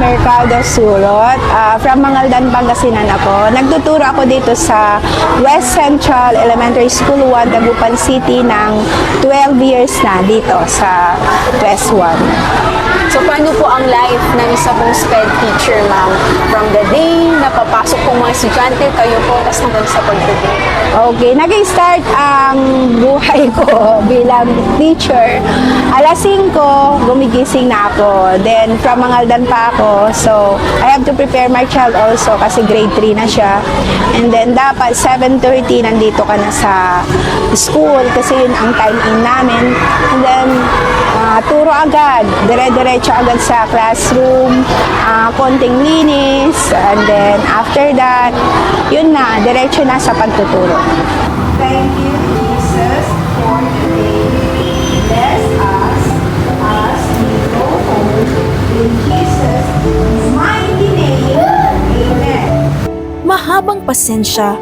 Osvaldo Surot. Ah, from Mangaldan, Pangasinan ako. Nagtuturo ako dito sa West Central Elementary School 1, Dagupan City ng 12 years na dito sa West 1. So, paano po ang life ng isa pong SPED teacher, ma'am? From the day na papasok po mga estudyante, kayo po, tapos hanggang sa pagdating. Okay, nag-start ang buhay ko bilang teacher. Alas 5, gumigising na ako. Then, from Mangaldan pa ako. So, I have to prepare my child also kasi grade 3 na siya. And then, dapat 7.30 nandito ka na sa school kasi yun ang time in namin. And then, ah, turo agad. Dire-diretso agad sa classroom. ah, konting linis. And then, after that, yun na, diretso na sa pagtuturo. Thank you, Jesus, for today. Bless us as we go home. In Jesus' mighty name, Amen. mahabang pasensya,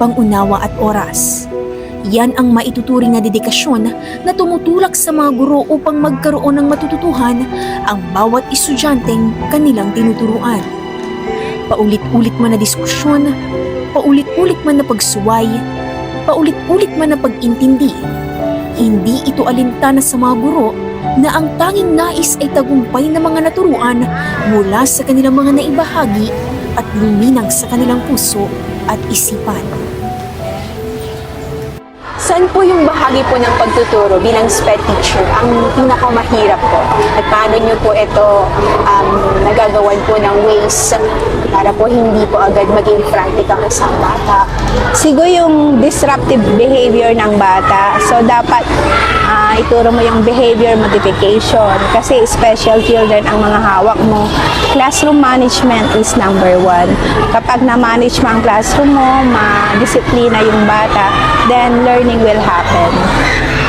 pangunawa at oras. Yan ang maituturing na dedikasyon na tumutulak sa mga guro upang magkaroon ng matututuhan ang bawat estudyanteng kanilang tinuturuan. Paulit-ulit man na diskusyon, paulit-ulit man na pagsuway, paulit-ulit man na pag-intindi, hindi ito alintana sa mga guro na ang tanging nais ay tagumpay ng mga naturuan mula sa kanilang mga naibahagi at luminang sa kanilang puso at isipan. Saan po yung bahagi po ng pagtuturo bilang SPED teacher ang pinakamahirap po? At paano nyo po ito um, nagagawan po ng ways para po hindi po agad maging frantic ang isang bata? Siguro yung disruptive behavior ng bata. So, dapat ah, ituro mo yung behavior modification kasi special children ang mga hawak mo. Classroom management is number one. Kapag na-manage mo ang classroom mo, ma-disiplina yung bata, then learning will happen.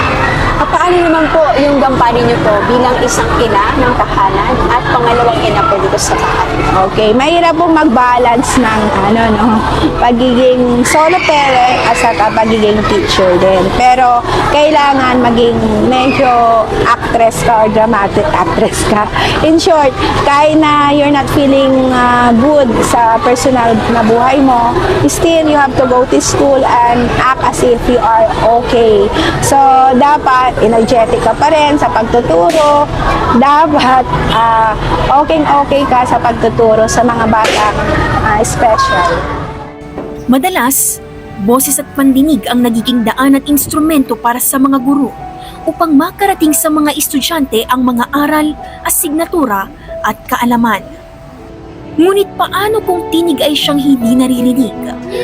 Ah, paano naman po yung gampanin nyo po bilang isang ina ng tahanan at pangalawang ina po dito sa bahay? Okay, mahirap pong mag-balance ng ano no, pagiging solo parent at saka pagiging teacher din. Pero kailangan maging medyo actress ka or dramatic actress ka. In short, kahit na you're not feeling uh, good sa personal na buhay mo, still you have to go to school and act as if you are okay. So, dapat energetic ka pa rin sa pagtuturo. Dapat ah, okay-okay ka sa pagtuturo sa mga bata ah, special. Madalas, boses at pandinig ang nagiging daan at instrumento para sa mga guro upang makarating sa mga estudyante ang mga aral, asignatura at kaalaman. Ngunit paano kung tinig ay siyang hindi naririnig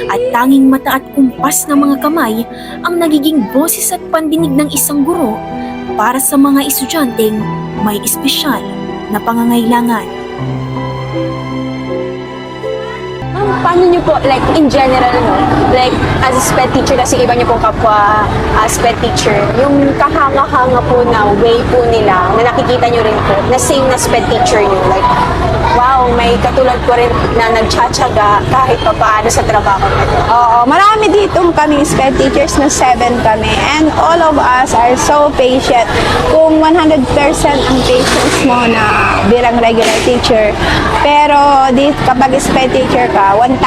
at tanging mata at kumpas ng mga kamay ang nagiging boses at pandinig ng isang guro para sa mga estudyanteng may espesyal na pangangailangan? Paano nyo po, like, in general, no? Like, as a SPED teacher, kasi iba nyo pong kapwa uh, SPED teacher, yung kahanga-hanga po na way po nila, na nakikita nyo rin po, na same na SPED teacher nyo. Like, wow, may katulad ko rin na nagtsatsaga kahit pa paano sa trabaho na to. Oo, marami dito kami SPED teachers na 7 kami and all of us are so patient. Kung 100% ang patience mo na bilang regular teacher, pero di, kapag SPED teacher ka, 1,000%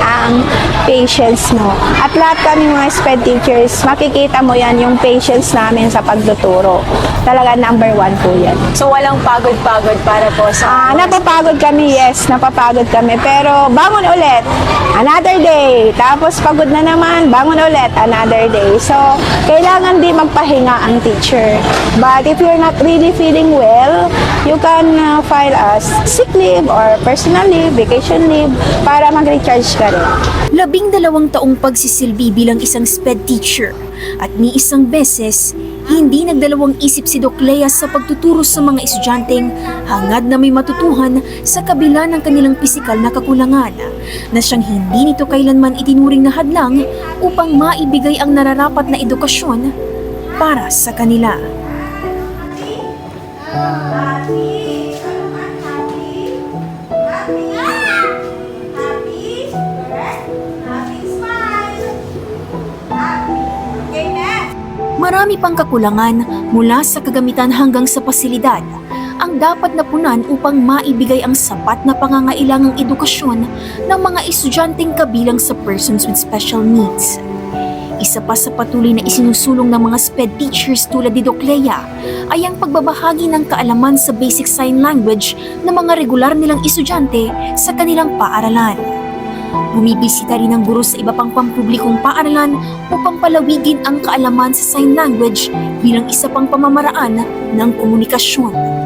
ang patience mo. At lahat kami mga SPED teachers, makikita mo yan yung patience namin sa pagtuturo. Talaga number one po yan. So, walang pagod-pagod para po sa... Ah, napapagod kami, yes, napapagod kami. Pero bangon ulit, another day. Tapos pagod na naman, bangon ulit, another day. So, kailangan di magpahinga ang teacher. But if you're not really feeling well, you can uh, file as sick leave or personal leave, vacation leave, para mag-recharge ka rin. Labing dalawang taong pagsisilbi bilang isang SPED teacher at ni isang beses, hindi nagdalawang isip si Doc Lea sa pagtuturo sa mga estudyanteng hangad na may matutuhan sa kabila ng kanilang pisikal na kakulangan na siyang hindi nito kailanman itinuring na hadlang upang maibigay ang nararapat na edukasyon para sa kanila. Marami pang kakulangan mula sa kagamitan hanggang sa pasilidad ang dapat napunan upang maibigay ang sapat na pangangailangang edukasyon ng mga estudyanteng kabilang sa persons with special needs. Isa pa sa patuloy na isinusulong ng mga SPED teachers tulad ni Doc Lea ay ang pagbabahagi ng kaalaman sa basic sign language ng mga regular nilang estudyante sa kanilang paaralan. Bumibisita rin ang guro sa iba pang pampublikong paaralan upang palawigin ang kaalaman sa sign language bilang isa pang pamamaraan ng komunikasyon.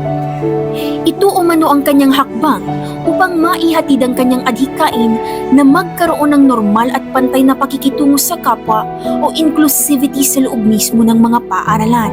Ito umano ang kanyang hakbang upang maihatid ang kanyang adhikain na magkaroon ng normal at pantay na pakikitungo sa kapwa o inclusivity sa loob mismo ng mga paaralan.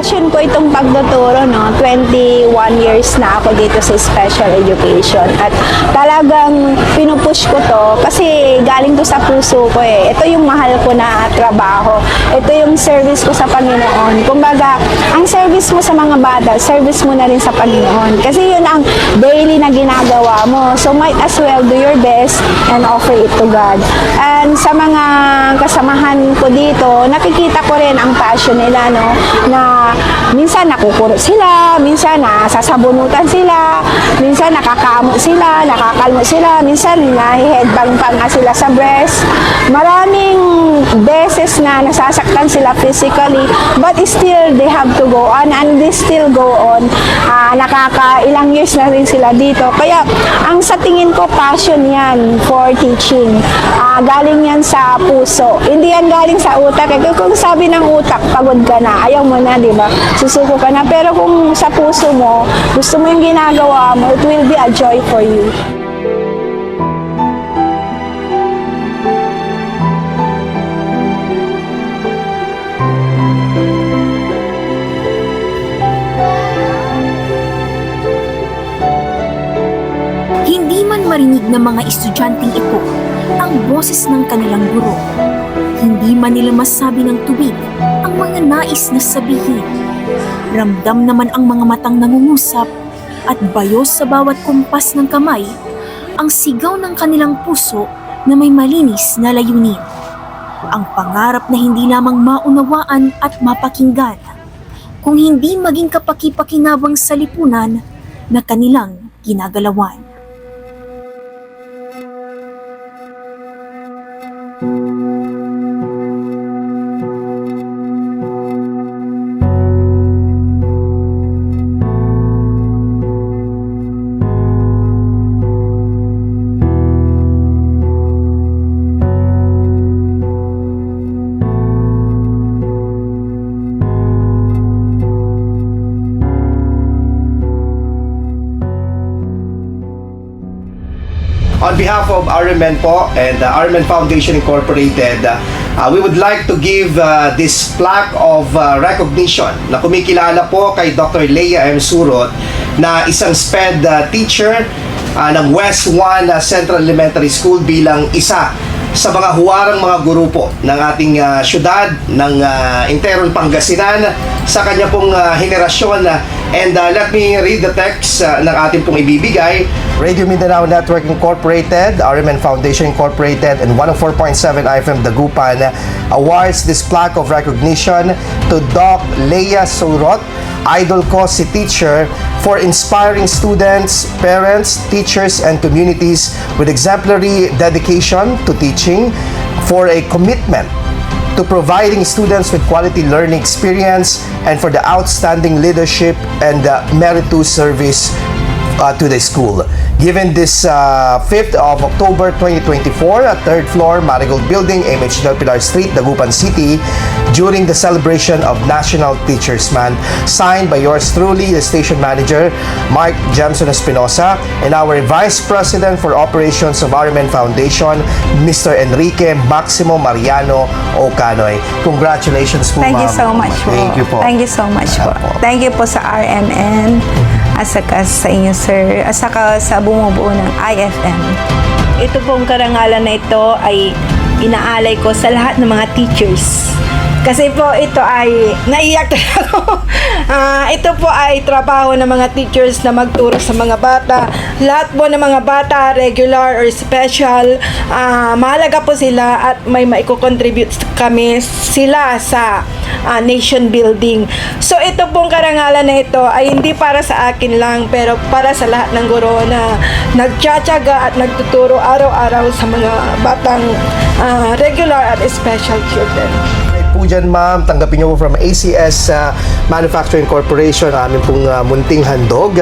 Passion ko itong pagtuturo, no? 21 years na ako dito sa special education. At talagang pinupush ko to kasi galing to sa puso ko eh. Ito yung mahal ko na trabaho. Ito yung service ko sa Panginoon. Kumbaga, ang service mo sa mga bata, service mo na rin sa Panginoon. Kasi yun ang daily na ginagawa mo. So might as well do your best and offer it to God. And sa mga kasamahan ko dito, nakikita ko rin ang passion nila, no? Na minsan nakukuro sila, minsan nasasabunutan sila, minsan nakakamo sila, nakakalmo sila, minsan nahiheadbang pa nga sila sa breast. Maraming beses na nasasaktan sila physically, but still they have to go on and they still go on. Ah, nakaka ilang years na rin sila dito. Kaya ang sa tingin ko passion yan for teaching. Ah, galing yan sa puso. Hindi yan galing sa utak. Eh, Kung sabi ng utak, pagod ka na, ayaw mo na, di ba? Susuko ka na. Pero kung sa puso mo, gusto mo yung ginagawa mo, it will be a joy for you. Hindi man marinig ng mga estudyanteng ito ang boses ng kanilang guro. Hindi man nila masabi ng tuwid ang mga nais na sabihin. Ramdam naman ang mga matang nangungusap at bayos sa bawat kumpas ng kamay ang sigaw ng kanilang puso na may malinis na layunin. Ang pangarap na hindi lamang maunawaan at mapakinggan, kung hindi maging kapaki-pakinabang sa lipunan na kanilang ginagalawan. Behalf of RMN po and uh, RMN Foundation Incorporated, uh, we would like to give uh, this plaque of uh, recognition na kumikilala po kay Dr. Leia M. Surot na isang SPED uh, teacher uh, ng West 1 uh, Central Elementary School bilang isa sa mga huwarang mga guro po ng ating uh, syudad ng uh, Interon Pangasinan sa kanya pong uh, henerasyon uh, and uh, let me read the text uh, ng ating pong ibibigay. Radio Mindanao Network Incorporated, RMN Foundation Incorporated, and 104.7 IFM Dagupan awards this plaque of recognition to Doc Leia Surot, idol ko si teacher, for inspiring students, parents, teachers, and communities with exemplary dedication to teaching, for a commitment to providing students with quality learning experience, and for the outstanding leadership and uh, meritorious service uh, to the school. Given this uh, 5th of October 2024 at 3rd floor Marigold Building, MH Del Pilar Street, Dagupan City, during the celebration of National Teachers Month, signed by yours truly, the station manager, Mark Jamson Espinosa, and our Vice President for Operations of RMN Foundation, Mr. Enrique Maximo Mariano Ocanoy. Congratulations po, Thank you so much po. Thank you po. Thank you so much po. Thank you po sa RMN, at saka sa inyo sir, at saka sa bumubuo ng IFM. Ito pong karangalan na ito ay inaalay ko sa lahat ng mga teachers Kasi po ito ay naiyak ako. Ah, ito po ay trabaho ng mga teachers na magturo sa mga bata. Lahat po ng mga bata, regular or special, ah, mahalaga po sila at may maiko-contribute kami sila sa ah, nation building. So ito pong karangalan na ito ay hindi para sa akin lang pero para sa lahat ng guro na nagtsatsaga at nagtuturo araw-araw sa mga batang ah, regular at special children. Po dyan, ma'am. Tanggapin niyo po from ACS uh, Manufacturing Corporation ang aming pong uh, munting handog.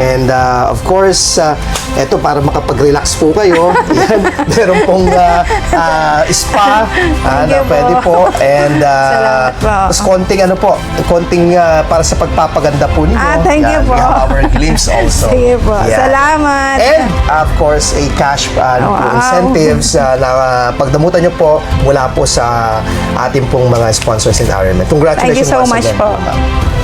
And uh, of course, uh, eto para makapag-relax po kayo. Yan, meron pong uh, uh, spa uh, na you po. pwede po. And uh, po. tapos konting ano po, konting uh, para sa pagpapaganda po ninyo. Ah, thank you Yan, po. We have our glimpse also. Sige po. Yan. Salamat. And of course, a cash uh, ano po, Wow. incentives uh, na uh, pagdamutan nyo po mula po sa ating pong mga sponsors in RMN. Congratulations Thank you so much again po. ma'am.